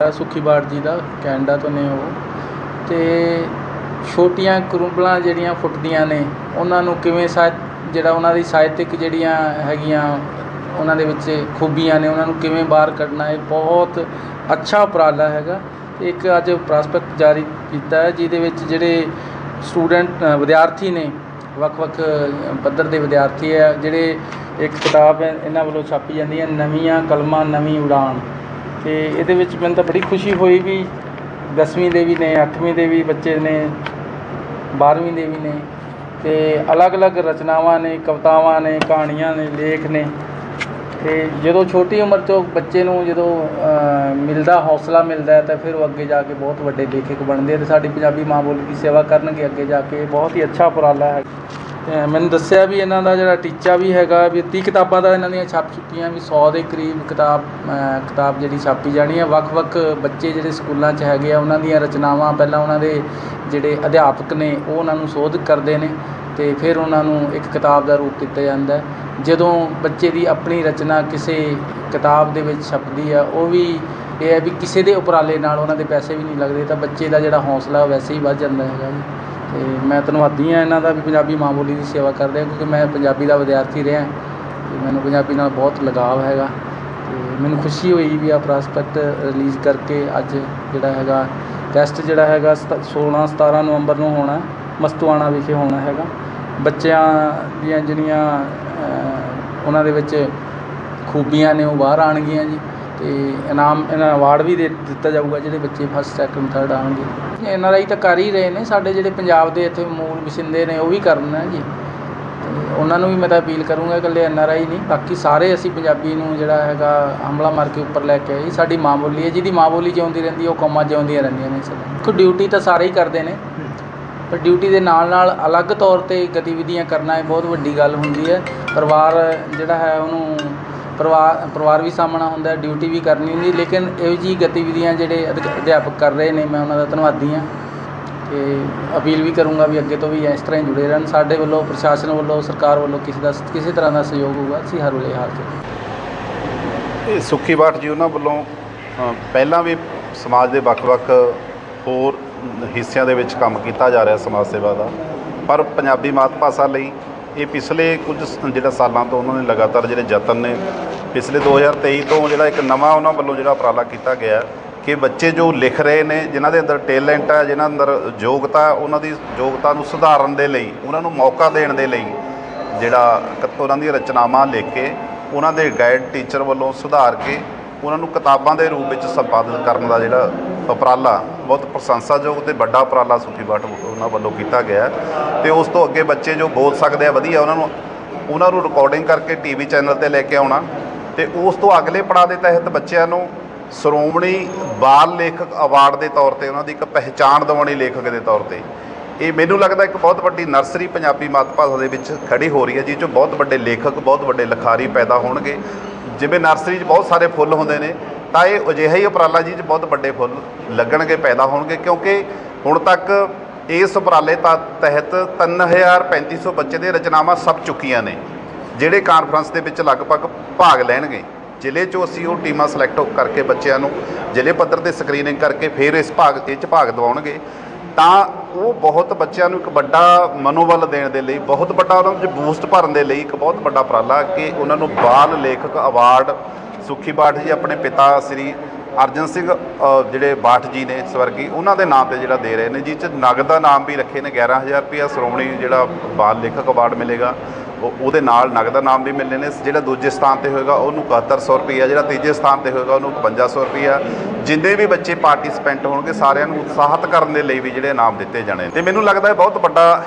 ਸੁਖੀ ਬਾੜ ਜੀ ਦਾ, ਕੈਨੇਡਾ ਤੋਂ ਨੇ ਉਹ। ਅਤੇ ਛੋਟੀਆਂ ਕਰੂੰਬਲਾਂ ਜਿਹੜੀਆਂ ਫੁੱਟਦੀਆਂ ਨੇ, ਉਹਨਾਂ ਨੂੰ ਕਿਵੇਂ ਸਾਹਿਤ ਜਿਹੜਾ ਉਹਨਾਂ ਦੀ ਸਾਹਿਤਿਕ ਜਿਹੜੀਆਂ ਹੈਗੀਆਂ, ਉਹਨਾਂ ਦੇ ਵਿੱਚ ਖੂਬੀਆਂ ਨੇ, ਉਹਨਾਂ ਨੂੰ ਕਿਵੇਂ ਬਾਹਰ ਕੱਢਣਾ, ਇਹ ਬਹੁਤ ਅੱਛਾ ਉਪਰਾਲਾ ਹੈਗਾ। ਇੱਕ ਅੱਜ ਪ੍ਰਾਸਪੈਕਟ ਜਾਰੀ ਕੀਤਾ ਹੈ, ਜਿਹਦੇ ਵਿੱਚ ਜਿਹੜੇ ਸਟੂਡੈਂਟ ਵਿਦਿਆਰਥੀ ਨੇ, ਵੱਖ-ਵੱਖ ਪੱਧਰ ਦੇ ਵਿਦਿਆਰਥੀ ਹੈ, ਜਿਹੜੇ ਇੱਕ ਕਿਤਾਬ ਹੈ, ਇਹਨਾਂ ਵੱਲੋਂ ਛਾਪੀ ਜਾਂਦੀ ਹੈ, ਨਵੀਆਂ ਕਲਮਾਂ, ਨਵੀਂ ਉਡਾਨ ਤੇ ਇਹਦੇ ਵਿੱਚ ਮੈਨੂੰ ਤਾਂ ਬੜੀ ਖੁਸ਼ੀ ਹੋਈ ਵੀ 10ਵੀਂ ਦੇ ਵੀ ਨੇ 8ਵੀਂ ਦੇ ਵੀ ਬੱਚੇ ਨੇ 12ਵੀਂ ਦੇ ਵੀ ਨੇ ਤੇ ਅਲੱਗ-ਅਲੱਗ ਰਚਨਾਵਾਂ ਨੇ, ਕਵਿਤਾਵਾਂ ਨੇ, ਕਹਾਣੀਆਂ ਨੇ, ਲੇਖ ਨੇ ਤੇ ਜਦੋਂ ਛੋਟੀ ਉਮਰ 'ਚੋਂ ਬੱਚੇ ਨੂੰ ਜਦੋਂ ਮਿਲਦਾ, ਹੌਸਲਾ ਮਿਲਦਾ ਹੈ ਤਾਂ ਫਿਰ ਉਹ ਅੱਗੇ ਜਾ ਕੇ ਬਹੁਤ ਵੱਡੇ ਲੇਖਕ ਬਣਦੇ ਆ ਤੇ ਸਾਡੀ ਪੰਜਾਬੀ ਮਾਂ ਬੋਲੀ ਦੀ ਸੇਵਾ ਕਰਨਗੇ ਅੱਗੇ ਜਾ ਕੇ। ਬਹੁਤ ਹੀ ਅੱਛਾ ਉਪਰਾਲਾ ਹੈ। ਤੇ ਮੈਨੂੰ ਦੱਸਿਆ ਵੀ ਇਹਨਾਂ ਦਾ ਜਿਹੜਾ ਟੀਚਾ ਵੀ ਹੈਗਾ, ਵੀ 30 ਕਿਤਾਬਾਂ ਦਾ ਇਹਨਾਂ ਦੀਆਂ ਛਪ ਚੁੱਕੀਆਂ ਵੀ 100 ਦੇ ਕਰੀਬ ਕਿਤਾਬ ਕਿਤਾਬ ਜਿਹੜੀ ਛਾਪੀ ਜਾਣੀ ਹੈ ਵੱਖ-ਵੱਖ ਬੱਚੇ ਜਿਹੜੇ ਸਕੂਲਾਂ 'ਚ ਹੈਗੇ ਆ, ਉਹਨਾਂ ਦੀਆਂ ਰਚਨਾਵਾਂ ਪਹਿਲਾਂ ਉਹਨਾਂ ਦੇ ਜਿਹੜੇ ਅਧਿਆਪਕ ਨੇ, ਉਹ ਉਹਨਾਂ ਨੂੰ ਸੋਧ ਕਰਦੇ ਨੇ ਤੇ ਫਿਰ ਉਹਨਾਂ ਨੂੰ ਇੱਕ ਕਿਤਾਬ ਦਾ ਰੂਪ ਦਿੱਤਾ ਜਾਂਦਾ ਹੈ। ਜਦੋਂ ਬੱਚੇ ਦੀ ਆਪਣੀ ਰਚਨਾ ਕਿਸੇ ਕਿਤਾਬ ਦੇ ਵਿੱਚ ਛਪਦੀ ਆ, ਉਹ ਵੀ ਇਹ ਹੈ ਵੀ ਕਿਸੇ ਦੇ ਉਪਰਾਲੇ ਨਾਲ ਉਹਨਾਂ ਦੇ ਪੈਸੇ ਵੀ ਨਹੀਂ ਲੱਗਦੇ, ਤਾਂ ਬੱਚੇ ਦਾ ਜਿਹੜਾ ਹੌਸਲਾ ਵੈਸੇ ਹੀ ਵੱਧ ਜਾਂਦਾ ਹੈਗਾ ਜੀ। ਅਤੇ ਮੈਂ ਧੰਨਵਾਦੀ ਹਾਂ ਇਹਨਾਂ ਦਾ ਵੀ ਪੰਜਾਬੀ ਮਾਂ ਬੋਲੀ ਦੀ ਸੇਵਾ ਕਰ ਆ ਕਿਉਂਕਿ ਮੈਂ ਪੰਜਾਬੀ ਦਾ ਵਿਦਿਆਰਥੀ ਰਿਹਾ। ਅਤੇ ਮੈਨੂੰ ਪੰਜਾਬੀ ਨਾਲ ਬਹੁਤ ਲਗਾਵ ਹੈਗਾ। ਅਤੇ ਮੈਨੂੰ ਖੁਸ਼ੀ ਹੋਈ ਵੀ ਆ ਪ੍ਰੋਸਪੈਕਟ ਰਿਲੀਜ਼ ਕਰਕੇ ਅੱਜ ਜਿਹੜਾ ਹੈਗਾ ਟੈਸਟ ਜਿਹੜਾ ਹੈਗਾ ਸਤ- 16 17 ਨਵੰਬਰ ਨੂੰ ਹੋਣਾ, ਮਸਤੂਆਣਾ ਵਿਖੇ ਹੋਣਾ ਹੈਗਾ। ਬੱਚਿਆਂ ਦੀਆਂ ਜਿਹੜੀਆਂ ਉਹਨਾਂ ਦੇ ਵਿੱਚ ਖੂਬੀਆਂ ਨੇ ਉਹ ਬਾਹਰ ਆਉਣਗੀਆਂ ਜੀ। ਅਤੇ ਇਨਾਮ ਇਹਨਾਂ ਅਵਾਰਡ ਵੀ ਦੇ ਦਿੱਤਾ ਜਾਊਗਾ ਜਿਹੜੇ ਬੱਚੇ ਫਸਟ ਸੈਕਿੰਡ ਥਰਡ ਆਉਣਗੇ। ਐਨ ਆਰ ਆਈ ਤਾਂ ਕਰ ਹੀ ਰਹੇ ਨੇ, ਸਾਡੇ ਜਿਹੜੇ ਪੰਜਾਬ ਦੇ ਇੱਥੇ ਮੂਲ ਵਸਿੰਦੇ ਨੇ, ਉਹ ਵੀ ਕਰਨ ਹੈ ਜੀ। ਤੇ ਉਹਨਾਂ ਨੂੰ ਵੀ ਮੈਂ ਤਾਂ ਅਪੀਲ ਕਰੂੰਗਾ, ਇਕੱਲੇ ਐਨ ਆਰ ਆਈ ਨਹੀਂ, ਬਾਕੀ ਸਾਰੇ ਅਸੀਂ ਪੰਜਾਬੀ ਨੂੰ ਜਿਹੜਾ ਹੈਗਾ ਹਮਲਾ ਮਾਰ ਕੇ ਉੱਪਰ ਲੈ ਕੇ ਆਏ। ਸਾਡੀ ਮਾਂ ਬੋਲੀ ਹੈ, ਜਿਹਦੀ ਮਾਂ ਬੋਲੀ ਜਿਉਂਦੀ ਰਹਿੰਦੀ ਉਹ ਕੌਮਾਂ ਜਿਉਂਦੀਆਂ ਰਹਿੰਦੀਆਂ ਨੇ ਸਭ ਕੋ ਡਿਊਟੀ ਤਾਂ ਸਾਰੇ ਹੀ ਕਰਦੇ ਨੇ, ਪਰ ਡਿਊਟੀ ਦੇ ਨਾਲ ਨਾਲ ਅਲੱਗ ਤੌਰ ਤੇ ਗਤੀਵਿਧੀਆਂ ਕਰਨਾ ਇਹ ਬਹੁਤ ਵੱਡੀ ਗੱਲ ਹੁੰਦੀ ਹੈ। ਪਰਿਵਾਰ ਜਿਹੜਾ ਹੈ, ਉਹਨੂੰ ਪਰਿਵਾਰ ਪਰਿਵਾਰ ਵੀ ਸਾਹਮਣਾ ਹੁੰਦਾ ਡਿਊਟੀ ਵੀ ਕਰਨੀ ਹੁੰਦੀ, ਲੇਕਿਨ ਇਹੋ ਜਿਹੀ ਗਤੀਵਿਧੀਆਂ ਜਿਹੜੇ ਅਧਿ- ਅਧਿਆਪਕ ਕਰ ਰਹੇ ਨੇ, ਮੈਂ ਉਹਨਾਂ ਦਾ ਧੰਨਵਾਦੀ ਹਾਂ ਅਤੇ ਅਪੀਲ ਵੀ ਕਰੂੰਗਾ ਵੀ ਅੱਗੇ ਤੋਂ ਵੀ ਇਸ ਤਰ੍ਹਾਂ ਹੀ ਜੁੜੇ ਰਹਿਣ। ਸਾਡੇ ਵੱਲੋਂ, ਪ੍ਰਸ਼ਾਸਨ ਵੱਲੋਂ, ਸਰਕਾਰ ਵੱਲੋਂ ਕਿਸੇ ਦਾ, ਕਿਸੇ ਤਰ੍ਹਾਂ ਦਾ ਸਹਿਯੋਗ ਹੋਊਗਾ, ਅਸੀਂ ਹਰ ਵੇਲੇ ਹਾਜ਼ਰ ਇਹ ਸੁੱਖੀ ਬਾਠ ਜੀ, ਉਹਨਾਂ ਵੱਲੋਂ ਪਹਿਲਾਂ ਵੀ ਸਮਾਜ ਦੇ ਵੱਖ-ਵੱਖ ਹੋਰ ਹਿੱਸਿਆਂ ਦੇ ਵਿੱਚ ਕੰਮ ਕੀਤਾ ਜਾ ਰਿਹਾ ਸਮਾਜ ਸੇਵਾ ਦਾ, ਪਰ ਪੰਜਾਬੀ ਮਾਤ ਭਾਸ਼ਾ ਲਈ ਇਹ ਪਿਛਲੇ ਕੁਝ ਸ- ਜਿਹੜਾ ਸਾਲਾਂ ਤੋਂ ਉਹਨਾਂ ਨੇ ਲਗਾਤਾਰ ਜਿਹੜੇ ਯਤਨ ਨੇ, ਪਿਛਲੇ 2023 ਤੋਂ ਜਿਹੜਾ ਇੱਕ ਨਵਾਂ ਉਹਨਾਂ ਵੱਲੋਂ ਜਿਹੜਾ ਉਪਰਾਲਾ ਕੀਤਾ ਗਿਆ, ਕਿ ਬੱਚੇ ਜੋ ਲਿਖ ਰਹੇ ਨੇ, ਜਿਨ੍ਹਾਂ ਦੇ ਅੰਦਰ ਟੈਲੈਂਟ ਹੈ ਜਿਨ੍ਹਾਂ ਅੰਦਰ ਯੋਗਤਾ, ਉਹਨਾਂ ਦੀ ਯੋਗਤਾ ਨੂੰ ਸੁਧਾਰਨ ਦੇ ਲਈ, ਉਹਨਾਂ ਨੂੰ ਮੌਕਾ ਦੇਣ ਦੇ ਲਈ ਜਿਹੜਾ ਕ- ਉਹਨਾਂ ਦੀਆਂ ਰਚਨਾਵਾਂ ਲਿਖ ਕੇ, ਉਹਨਾਂ ਦੇ ਗਾਈਡ ਟੀਚਰ ਵੱਲੋਂ ਸੁਧਾਰ ਕੇ ਉਹਨਾਂ ਨੂੰ ਕਿਤਾਬਾਂ ਦੇ ਰੂਪ ਵਿੱਚ ਸੰਪਾਦਿਤ ਕਰਨ ਦਾ ਜਿਹੜਾ ਉਪਰਾਲਾ, ਬਹੁਤ ਪ੍ਰਸ਼ੰਸਾਯੋਗ ਤੇ ਵੱਡਾ ਉਪਰਾਲਾ ਸੁਖੀ ਬਾਟ ਉਹਨਾਂ ਵੱਲੋਂ ਕੀਤਾ ਗਿਆ ਹੈ। ਤੇ ਉਸ ਤੋਂ ਅੱਗੇ ਬੱਚੇ ਜੋ ਬੋਲ ਸਕਦੇ ਆ, ਵਧੀਆ ਉਹਨਾਂ ਨੂੰ ਉਹਨਾਂ ਨੂੰ ਰਿਕਾਰਡਿੰਗ ਕਰਕੇ ਟੀਵੀ ਚੈਨਲ ਤੇ ਲੈ ਕੇ ਆਉਣਾ। ਤੇ ਉਸ ਤੋਂ ਅਗਲੇ ਪੜਾਅ ਦੇ ਤਹਿਤ ਬੱਚਿਆਂ ਨੂੰ ਸ਼੍ਰੋਮਣੀ ਬਾਲ ਲੇਖਕ ਅਵਾਰਡ ਦੇ ਤੌਰ ਤੇ ਉਹਨਾਂ ਦੀ ਇੱਕ ਪਹਿਚਾਣ ਦਿਵਾਉਣੀ ਲੇਖਕ ਦੇ ਤੌਰ ਤੇ। ਇਹ ਮੈਨੂੰ ਲੱਗਦਾ ਇੱਕ ਬਹੁਤ ਵੱਡੀ ਨਰਸਰੀ ਪੰਜਾਬੀ ਮਾਤ ਭਾਸ਼ਾ ਦੇ ਵਿੱਚ ਖੜੀ ਹੋ ਰਹੀ ਹੈ ਜਿਸ 'ਚੋਂ ਬਹੁਤ ਵੱਡੇ ਲੇਖਕ, ਬਹੁਤ ਵੱਡੇ ਲਿਖਾਰੀ ਪੈਦਾ ਹੋਣਗੇ। ਜਿਵੇਂ ਨਰਸਰੀ 'ਚ ਬਹੁਤ ਸਾਰੇ ਫੁੱਲ ਹੁੰਦੇ ਨੇ, ਤਾਂ ਇਹ ਅਜਿਹਾ ਹੀ ਉਪਰਾਲਾ ਜੀ 'ਚ ਬਹੁਤ ਵੱਡੇ ਫੁੱਲ ਲੱਗਣਗੇ, ਪੈਦਾ ਹੋਣਗੇ, ਕਿਉਂਕਿ ਹੁਣ ਤੱਕ ਇਸ ਉਪਰਾਲੇ ਤਾ- ਤਹਿਤ 3350 ਬੱਚੇ ਦੀਆਂ ਰਚਨਾਵਾਂ ਸਭ ਚੁੱਕੀਆਂ ਨੇ, ਜਿਹੜੇ ਕਾਨਫਰੰਸ ਦੇ ਵਿੱਚ ਲਗਭਗ ਭਾਗ ਲੈਣਗੇ। ਜ਼ਿਲ੍ਹੇ 'ਚੋਂ ਅਸੀਂ ਉਹ ਟੀਮਾਂ ਸਿਲੈਕਟ ਕਰਕੇ ਬੱਚਿਆਂ ਨੂੰ ਜ਼ਿਲ੍ਹੇ ਪੱਧਰ ਤੇ ਸਕਰੀਨਿੰਗ ਕਰਕੇ ਫਿਰ ਇਸ ਭਾਗ 'ਚ ਭਾਗ ਦਿਵਾਉਣਗੇ। ਤਾਂ ਉਹ ਬਹੁਤ ਬੱਚਿਆਂ ਨੂੰ ਇੱਕ ਵੱਡਾ ਮਨੋਬਲ ਦੇਣ ਦੇ ਲਈ, ਬਹੁਤ ਵੱਡਾ ਉਹਨਾਂ ਨੂੰ ਬੂਸਟ ਭਰਨ ਦੇ ਲਈ ਇੱਕ ਬਹੁਤ ਵੱਡਾ ਉਪਰਾਲਾ ਕਿ ਉਹਨਾਂ ਨੂੰ ਬਾਲ ਲੇਖਕ ਅਵਾਰਡ ਸੁਖੀ ਬਾਠ ਜੀ, ਆਪਣੇ ਪਿਤਾ ਸ੍ਰੀ ਅਰਜਨ ਸਿੰਘ ਜਿਹੜੇ ਬਾਠ ਜੀ ਨੇ ਸਵਰਗੀ, ਉਹਨਾਂ ਦੇ ਨਾਮ ਤੇ ਜਿਹੜਾ ਦੇ ਰਹੇ ਨੇ ਜਿਸ ਚ ਨਗਦ ਦਾ ਨਾਮ ਵੀ ਰੱਖੇ ਨੇ 11000 ਰੁਪਇਆ ਸ਼੍ਰੋਮਣੀ ਜਿਹੜਾ ਬਾਲ ਲੇਖਕ ਅਵਾਰਡ ਮਿਲੇਗਾ। ਉਹਦੇ ਨਾਲ ਨਗਦ ਦਾ ਨਾਮ ਵੀ ਮਿਲਣੇ ਨੇ। ਜਿਹੜਾ ਦੂਜੇ ਸਥਾਨ ਤੇ ਹੋਏਗਾ, ਉਹਨੂੰ 7100 ਰੁਪਇਆ ਜਿਹੜਾ ਤੀਜੇ ਸਥਾਨ ਤੇ ਹੋਏਗਾ, ਉਹਨੂੰ 5500 ਰੁਪਇਆ ਜਿੰਨੇ ਵੀ ਬੱਚੇ ਪਾਰਟਿਸਪੈਂਟ ਹੋਣਗੇ, ਸਾਰਿਆਂ ਨੂੰ ਉਤਸ਼ਾਹਿਤ ਕਰਨ ਦੇ ਲਈ ਵੀ ਜਿਹੜੇ ਇਨਾਮ ਦਿੱਤੇ ਜਾਣੇ ਨੇ। ਤੇ ਮੈਨੂੰ ਲੱਗਦਾ ਹੈ ਬਹੁਤ ਵੱਡਾ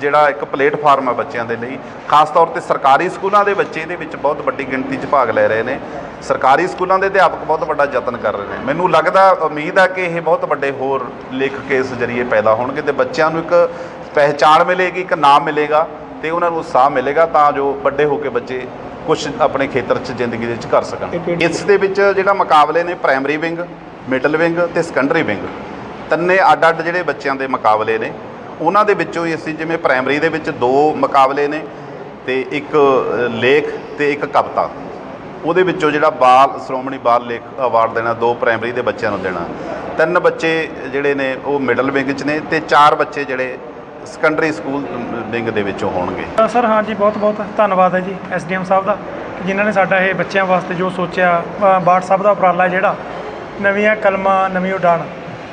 ਜਿਹੜਾ ਇੱਕ ਪਲੇਟਫਾਰਮ ਹੈ ਬੱਚਿਆਂ ਦੇ ਲਈ, ਖਾਸ ਤੌਰ ਤੇ ਸਰਕਾਰੀ ਸਕੂਲਾਂ ਦੇ ਬੱਚੇ ਇਹਦੇ ਵਿੱਚ ਬਹੁਤ ਵੱਡੀ ਗਿਣਤੀ 'ਚ ਭਾਗ ਲੈ ਰਹੇ ਨੇ। ਸਰਕਾਰੀ ਸਕੂਲਾਂ ਦੇ ਅਧਿਆਪਕ ਬਹੁਤ ਵੱਡਾ ਯਤਨ ਕਰ ਰਹੇ ਨੇ। ਮੈਨੂੰ ਲੱਗਦਾ, ਉਮੀਦ ਹੈ ਕਿ ਇਹ ਬਹੁਤ ਵੱਡੇ ਹੋਰ ਲੇਖਕ ਇਸ ਜਰੀਏ ਪੈਦਾ ਹੋਣਗੇ ਤੇ ਬੱਚਿਆਂ ਨੂੰ ਇੱਕ ਪਹਿਚਾਣ ਮਿਲੇਗੀ, ਇੱਕ ਨਾਮ ਮਿਲੇਗਾ। ਤੇ ਉਹਨਾਂ ਨੂੰ ਉਤਸ਼ਾਹ ਮਿਲੇਗਾ ਤਾਂ ਜੋ ਵੱਡੇ ਹੋ ਕੇ ਬੱਚੇ ਕੁਝ ਆਪਣੇ ਖੇਤਰ 'ਚ ਜ਼ਿੰਦਗੀ ਦੇ ਵਿੱਚ ਕਰ ਸਕਣ। ਇਸ ਦੇ ਵਿੱਚ ਜਿਹੜਾ ਮੁਕਾਬਲੇ ਨੇ ਪ੍ਰਾਇਮਰੀ ਵਿੰਗ ਮਿਡਲ ਵਿੰਗ ਤੇ ਸੈਕੰਡਰੀ ਵਿੰਗ ਤਿੰਨੇ ਅੱਡ-ਅੱਡ ਜਿਹੜੇ ਬੱਚਿਆਂ ਦੇ ਮੁਕਾਬਲੇ ਨੇ ਉਹਨਾਂ ਦੇ ਵਿੱਚੋਂ ਹੀ ਅਸੀਂ ਜਿਵੇਂ ਪ੍ਰਾਇਮਰੀ ਦੇ ਵਿੱਚ ਦੋ ਮੁਕਾਬਲੇ ਨੇ ਤੇ ਇੱਕ ਲੇਖ ਤੇ ਇੱਕ ਕਵਿਤਾ। ਉਹਦੇ ਵਿੱਚੋਂ ਜਿਹੜਾ ਬਾਲ ਸ਼੍ਰੋਮਣੀ ਬਾਲ ਲੇਖ ਅਵਾਰਡ ਦੇਣਾ ਦੋ ਪ੍ਰਾਇਮਰੀ ਦੇ ਬੱਚਿਆਂ ਨੂੰ ਦੇਣਾ। ਤਿੰਨ ਬੱਚੇ ਜਿਹੜੇ ਨੇ ਉਹ ਮਿਡਲ ਵਿੰਗ 'ਚ ਨੇ ਤੇ ਚਾਰ ਬੱਚੇ ਜਿਹੜੇ ਸੈਕੰਡਰੀ ਸਕੂਲ ਵਿੰਗ ਦੇ ਵਿੱਚੋਂ ਹੋਣਗੇ। ਸਰ ਹਾਂਜੀ ਬਹੁਤ ਬਹੁਤ ਧੰਨਵਾਦ ਹੈ ਜੀ ਐਸਡੀਐਮ ਸਾਹਿਬ ਦਾ ਜਿਨ੍ਹਾਂ ਨੇ ਸਾਡਾ ਇਹ ਬੱਚਿਆਂ ਵਾਸਤੇ ਜੋ ਸੋਚਿਆ ਬਾਟ ਸਾਹਿਬ ਦਾ ਉਪਰਾਲਾ ਜਿਹੜਾ ਨਵੀਆਂ ਕਲਮਾਂ ਨਵੀਂ ਉਡਾਣ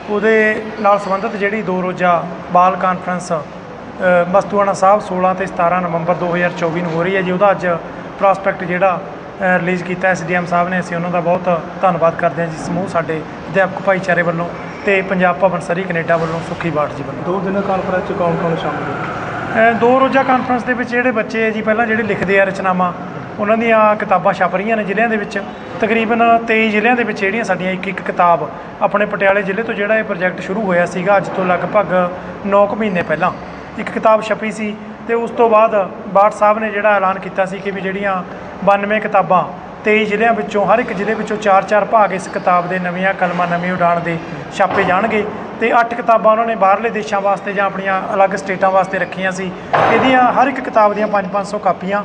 ਉਹਦੇ ਨਾਲ ਸੰਬੰਧਿਤ ਜਿਹੜੀ ਦੋ ਰੋਜ਼ਾ ਬਾਲ ਕਾਨਫਰੰਸ ਅ, ਮਸਤੂਆਣਾ ਸਾਹਿਬ 16 ਤੇ 17 ਨਵੰਬਰ 2024 ਨੂੰ ਹੋ ਰਹੀ ਹੈ ਜੀ ਉਹਦਾ ਅੱਜ ਪ੍ਰੋਸਪੈਕਟ ਜਿਹੜਾ ਰਿਲੀਜ਼ ਕੀਤਾ ਐਸਡੀਐਮ ਸਾਹਿਬ ਨੇ ਅਸੀਂ ਉਹਨਾਂ ਦਾ ਬਹੁਤ ਧੰਨਵਾਦ ਕਰਦੇ ਹਾਂ ਜੀ ਸਮੂਹ ਸਾਡੇ ਅਧਿਆਪਕ ਭਾਈਚਾਰੇ ਵੱਲੋਂ ਤੇ ਪੰਜਾਬ ਭਵਨ ਸਰੀ ਕੈਨੇਡਾ ਵੱਲੋਂ ਸੁਖੀ ਬਾਠ ਜੀ ਵੱਲੋਂ। ਦੋ ਦਿਨਾਂ ਕਾਨਫਰੰਸ ਚ ਕੌਣ ਕੌਣ ਸ਼ਾਮਲ ਹੈ ਅ, ਦੋ ਰੋਜ਼ਾ ਕਾਨਫਰੰਸ ਦੇ ਵਿੱਚ ਜਿਹੜੇ ਬੱਚੇ ਜੀ ਪਹਿਲਾਂ ਜਿਹੜੇ ਲਿਖਦੇ ਆ ਰਚਨਾਵਾਂ ਉਹਨਾਂ ਦੀਆਂ ਕਿਤਾਬਾਂ ਛਪ ਰਹੀਆਂ ਨੇ ਜ਼ਿਲ੍ਹਿਆਂ ਦੇ ਵਿੱਚ। ਤਕਰੀਬਨ 23 ਜ਼ਿਲ੍ਹਿਆਂ ਦੇ ਵਿੱਚ ਜਿਹੜੀਆਂ ਸਾਡੀਆਂ ਇੱਕ ਇੱਕ ਕਿਤਾਬ ਆਪਣੇ ਪਟਿਆਲੇ ਜ਼ਿਲ੍ਹੇ ਤੋਂ ਜਿਹੜਾ ਇਹ ਪ੍ਰੋਜੈਕਟ ਸ਼ੁਰੂ ਹੋਇਆ ਸੀਗਾ ਅੱਜ ਤੋਂ ਲਗਭਗ 9 ਕੁ ਮਹੀਨੇ ਪਹਿਲਾਂ। ਇੱਕ ਕਿਤਾਬ ਛਪੀ ਸੀ ਤੇ ਉਸ ਤੋਂ ਬਾਅਦ ਬਾਠ ਸਾਹਿਬ ਨੇ ਜਿਹੜਾ ਐਲਾਨ ਕੀਤਾ ਸੀ ਕਿ ਵੀ ਜਿਹੜੀਆਂ 92 ਕਿਤਾਬਾਂ 23 ਜ਼ਿਲ੍ਹਿਆਂ ਵਿੱਚੋਂ ਹਰ ਇੱਕ ਜ਼ਿਲ੍ਹੇ ਵਿੱਚੋਂ 4-4 ਭਾਗ ਇਸ ਕਿਤਾਬ ਦੇ ਨਵੀਆਂ ਕਲਮਾਂ, ਨਵੀਂ ਉਡਾਣ ਦੇ ਛਾਪੇ ਜਾਣਗੇ ਤੇ 8 ਕਿਤਾਬਾਂ ਉਹਨਾਂ ਨੇ ਬਾਹਰਲੇ ਦੇਸ਼ਾਂ ਵਾਸਤੇ ਜਾਂ ਆਪਣੀਆਂ ਅਲੱਗ ਸਟੇਟਾਂ ਵਾਸਤੇ ਰੱਖੀਆਂ ਸੀ। ਇਹਦੀਆਂ ਹਰ ਇੱਕ ਕਿਤਾਬ ਦੀਆਂ 5-500 ਕਾਪੀਆਂ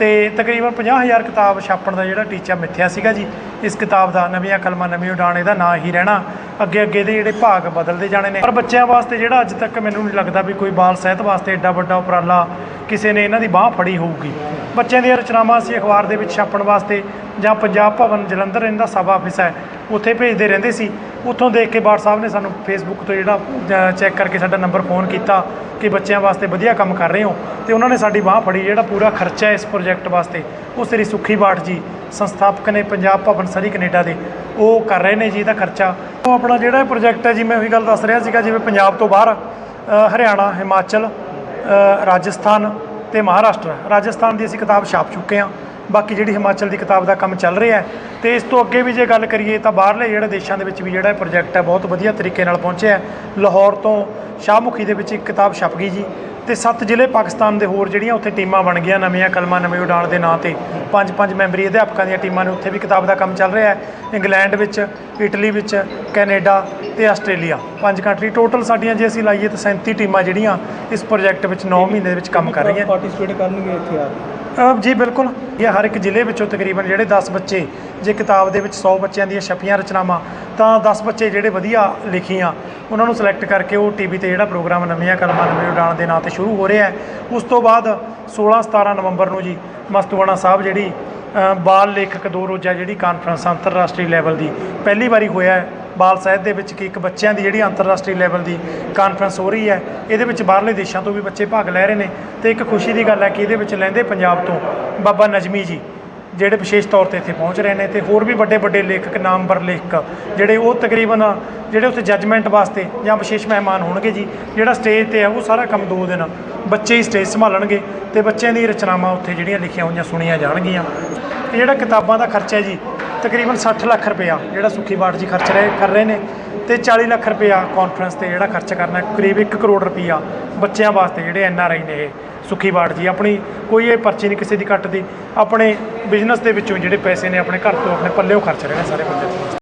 ਤੇ ਤਕਰੀਬਨ 50000 ਕਿਤਾਬ ਛਾਪਣ ਦਾ ਜਿਹੜਾ ਟੀਚਾ ਮਿੱਥਿਆ ਸੀਗਾ ਜੀ, ਇਸ ਕਿਤਾਬ ਦਾ, ਨਵੀਆਂ ਕਲਮਾਂ, ਨਵੀਂ ਉਡਾਣ ਇਹਦਾ ਨਾਂ ਹੀ ਰਹਿਣਾ। ਅੱਗੇ ਅੱਗੇ ਦੇ ਜਿਹੜੇ ਭਾਗ ਬਦਲਦੇ ਜਾਣੇ ਨੇ। ਪਰ ਬੱਚਿਆਂ ਵਾਸਤੇ ਜਿਹੜਾ ਅੱਜ ਤੱਕ ਮੈਨੂੰ ਨਹੀਂ ਲੱਗਦਾ ਵੀ ਕੋਈ ਬਾਲ ਸਾਹਿਤ ਵਾਸਤੇ ਐਡਾ ਵੱਡਾ ਉਪਰਾਲਾ ਕਿਸੇ ਨੇ ਇਹਨਾਂ ਦੀ ਬਾਹ ਫੜੀ ਹੋਊਗੀ। ਬੱਚਿਆਂ ਦੀਆਂ ਰਚਨਾਵਾਂ ਅਸੀਂ ਅਖਬਾਰ ਦੇ ਵਿੱਚ ਛਾਪਣ ਵਾਸਤੇ ਜਾਂ ਪੰਜਾਬ ਭਵਨ ਜਲੰਧਰ ਇਹਨਾਂ ਦਾ ਸਬ ਆਫਿਸ ਹੈ, ਉੱਥੇ ਭੇਜਦੇ ਰਹਿੰਦੇ ਸੀ। ਉੱਥੋਂ ਦੇਖ ਕੇ ਬਾਠ ਸਾਹਿਬ ਨੇ ਸਾਨੂੰ ਫੇਸਬੁੱਕ ਤੋਂ ਜਿਹੜਾ ਚੈੱਕ ਕਰਕੇ ਸਾਡਾ ਨੰਬਰ ਫੋਨ ਕੀਤਾ ਕਿ ਬੱਚਿਆਂ ਵਾਸਤੇ ਵਧੀਆ ਕੰਮ ਕਰ ਰਹੇ ਹੋ ਤੇ ਉਹਨਾਂ ਨੇ ਸਾਡੀ ਬਾਹ ਫੜੀ, ਜਿਹੜਾ ਪੂਰਾ ਖਰਚਾ ਇਸ ਪ੍ਰੋਜੈਕਟ ਵਾਸਤੇ, ਉਹ ਸ੍ਰੀ ਸੁਖੀ ਬਾਠ ਜੀ, ਸੰਸਥਾਪਕ ਨੇ ਪੰਜਾਬ ਭਵਨ ਸਰੀ ਕੈਨੇਡਾ ਦੇ, ਉਹ ਕਰ ਰਹੇ ਨੇ ਜੀ ਇਹਦਾ ਖਰਚਾ। ਉਹ ਆਪਣਾ ਜਿਹੜਾ ਪ੍ਰੋਜੈਕਟ ਹੈ ਜਿਵੇਂ ਉਹੀ ਗੱਲ ਦੱਸ ਰਿਹਾ ਸੀਗਾ, ਜਿਵੇਂ ਪੰਜਾਬ ਤੋਂ ਬਾਹਰ ਹਰਿਆਣਾ, ਹਿਮਾਚਲ ਰਾਜਸਥਾਨ ਤੇ ਮਹਾਰਾਸ਼ਟਰ ਰਾਜਸਥਾਨ ਦੀ ਅਸੀਂ ਕਿਤਾਬ ਛਾਪ ਚੁੱਕੇ ਹਾਂ। ਬਾਕੀ ਜਿਹੜੀ ਹਿਮਾਚਲ ਦੀ ਕਿਤਾਬ ਦਾ ਕੰਮ ਚੱਲ ਰਿਹਾ ਹੈ, ਤੇ ਇਸ ਤੋਂ ਅੱਗੇ ਵੀ ਜੇ ਗੱਲ ਕਰੀਏ ਤਾਂ ਬਾਹਰਲੇ ਜਿਹੜੇ ਦੇਸ਼ਾਂ ਦੇ ਵਿੱਚ ਵੀ ਜਿਹੜਾ ਇਹ ਪ੍ਰੋਜੈਕਟ ਹੈ, ਬਹੁਤ ਵਧੀਆ ਤਰੀਕੇ ਨਾਲ ਪਹੁੰਚਿਆ ਲਾਹੌਰ ਤੋਂ ਸ਼ਾਹਮੁਖੀ ਦੇ ਵਿੱਚ ਇੱਕ ਕਿਤਾਬ ਛਪ ਗਈ ਜੀ। ਤੇ ਸੱਤ ਜ਼ਿਲ੍ਹੇ ਪਾਕਿਸਤਾਨ ਦੇ ਹੋਰ ਜਿਹੜੀਆਂ ਉੱਥੇ ਟੀਮਾਂ ਬਣ ਗਈਆਂ ਨਵੀਆਂ ਕਲਮਾਂ ਨਵੇਂ ਉਡਾਣ ਦੇ ਨਾਂ ਤੇ ਪੰਜ ਪੰਜ ਮੈਂਬਰੀ ਅਧਿਆਪਕਾਂ ਦੀਆਂ ਟੀਮਾਂ ਨੇ ਉੱਥੇ ਵੀ ਕਿਤਾਬ ਦਾ ਕੰਮ ਚੱਲ ਰਿਹਾ ਹੈ। ਇੰਗਲੈਂਡ ਵਿੱਚ, ਇਟਲੀ ਵਿੱਚ, ਕੈਨੇਡਾ ਤੇ ਆਸਟ੍ਰੇਲੀਆ, ਪੰਜ ਕੰਟਰੀ ਟੋਟਲ ਸਾਡੀਆਂ ਜੇ ਅਸੀਂ ਲਾਈਏ ਤਾਂ 37 ਟੀਮਾਂ ਜਿਹੜੀਆਂ ਇਸ ਪ੍ਰੋਜੈਕਟ ਵਿੱਚ 9 ਮਹੀਨੇ ਦੇ ਵਿੱਚ ਕੰਮ ਕਰ ਰਹੀਆਂ। ਪਾਰਟਿਸਿਪੇਟ ਕਰਨਗੇ ਇੱਥੇ ਆ ਕੇ। ਜੀ, ਬਿਲਕੁਲ। ਇਹ ਹਰ ਇੱਕ ਜ਼ਿਲ੍ਹੇ ਵਿੱਚੋਂ ਤਕਰੀਬਨ ਜਿਹੜੇ 10 ਬੱਚੇ, ਜੇ ਕਿਤਾਬ ਦੇ ਵਿੱਚ 100 ਬੱਚਿਆਂ ਦੀਆਂ ਛਪੀਆਂ ਰਚਨਾਵਾਂ, ਤਾਂ 10 ਬੱਚੇ ਜਿਹੜੇ ਵਧੀਆ ਲਿਖੀਆਂ, ਉਹਨਾਂ ਨੂੰ ਸਿਲੈਕਟ ਕਰਕੇ ਉਹ ਟੀਵੀ ਤੇ ਜਿਹੜਾ ਪ੍ਰੋਗਰਾਮ ਨਵੀਆਂ ਕਲਮਾਂ, ਨਵੇਂ ਉਡਾਣ ਦੇ ਨਾਂ ਤੇ ਸ਼ੁਰੂ ਹੋ ਰਿਹਾ ਹੈ। ਉਸ ਤੋਂ ਬਾਅਦ 16 17 ਨਵੰਬਰ ਨੂੰ ਜੀ, ਮਸਤੂਆਣਾ ਸਾਹਿਬ ਜਿਹੜੀ ਬਾਲ ਲੇਖਕ ਦੋ ਰੋਜ਼ਾ ਜਿਹੜੀ ਕਾਨਫਰੰਸ ਅੰਤਰਰਾਸ਼ਟਰੀ ਲੈਵਲ ਦੀ ਪਹਿਲੀ ਵਾਰੀ ਹੋਇਆ ਹੈ। ਬਾਲ ਸਾਹਿਤ ਦੇ ਵਿੱਚ ਕਿ ਇੱਕ ਬੱਚਿਆਂ ਦੀ ਜਿਹੜੀ ਅੰਤਰਰਾਸ਼ਟਰੀ ਲੈਵਲ ਦੀ ਕਾਨਫਰੰਸ ਹੋ ਰਹੀ ਹੈ, ਇਹਦੇ ਵਿੱਚ ਬਾਹਰਲੇ ਦੇਸ਼ਾਂ ਤੋਂ ਵੀ ਬੱਚੇ ਭਾਗ ਲੈ ਰਹੇ ਨੇ ਤੇ ਇੱਕ ਖੁਸ਼ੀ ਦੀ ਗੱਲ ਹੈ ਕਿ ਇਹਦੇ ਵਿੱਚ ਲਹਿੰਦੇ ਪੰਜਾਬ ਤੋਂ ਬਾਬਾ ਨਜਮੀ ਜੀ, ਜਿਹੜੇ ਵਿਸ਼ੇਸ਼ ਤੌਰ ਤੇ ਇੱਥੇ ਪਹੁੰਚ ਰਹੇ ਨੇ ਤੇ ਹੋਰ ਵੀ ਵੱਡੇ ਵੱਡੇ ਲੇਖਕ, ਨਾਮਵਰ ਲੇਖਕ, ਜਿਹੜੇ ਉਹ ਤਕਰੀਬਨ ਜਿਹੜੇ ਉੱਥੇ ਜੱਜਮੈਂਟ ਵਾਸਤੇ ਜਾਂ ਵਿਸ਼ੇਸ਼ ਮਹਿਮਾਨ ਹੋਣਗੇ ਜੀ, ਜਿਹੜਾ ਸਟੇਜ ਤੇ ਹੈ, ਉਹ ਸਾਰਾ ਕੰਮ ਦੋ ਦਿਨ ਬੱਚੇ ਹੀ ਸਟੇਜ ਸੰਭਾਲਣਗੇ ਤੇ ਬੱਚਿਆਂ ਦੀ ਰਚਨਾਵਾਂ ਉੱਥੇ ਜਿਹੜੀਆਂ ਲਿਖੀਆਂ ਹੋਈਆਂ ਸੁਣੀਆਂ ਜਾਣਗੀਆਂ। ਤੇ ਜਿਹੜਾ ਕਿਤਾਬਾਂ ਦਾ ਖਰਚਾ ਹੈ ਜੀ, ਤਕਰੀਬਨ 60 ਲੱਖ ਰੁਪਇਆ ਜਿਹੜਾ ਸੁੱਖੀ ਬਾਟ ਜੀ ਖਰਚ ਰਹੇ, ਕਰ ਰਹੇ ਨੇ ਤੇ 40 ਲੱਖ ਰੁਪਇਆ ਕਾਨਫਰੰਸ ਤੇ ਜਿਹੜਾ ਖਰਚ ਕਰਨਾ ਕਰੀਬ 1 ਕਰੋੜ ਰੁਪਇਆ ਬੱਚਿਆਂ ਵਾਸਤੇ ਜਿਹੜੇ ਐਨ ਆਰ ਆਈ ਨੇ ਇਹ ਸੁੱਖੀ ਬਾਟ ਜੀ। ਆਪਣੀ ਕੋਈ ਇਹ ਪਰਚੀ ਨਹੀਂ ਕਿਸੇ ਦੀ ਕੱਟਦੀ, ਆਪਣੇ ਬਿਜ਼ਨਸ ਦੇ ਵਿੱਚੋਂ ਜਿਹੜੇ ਪੈਸੇ ਨੇ ਆਪਣੇ ਘਰ ਤੋਂ ਆਪਣੇ ਪੱਲਿਓਂ ਖਰਚ ਰਹੇ ਨੇ ਸਾਰੇ ਪ੍ਰੋਜੈਕਟ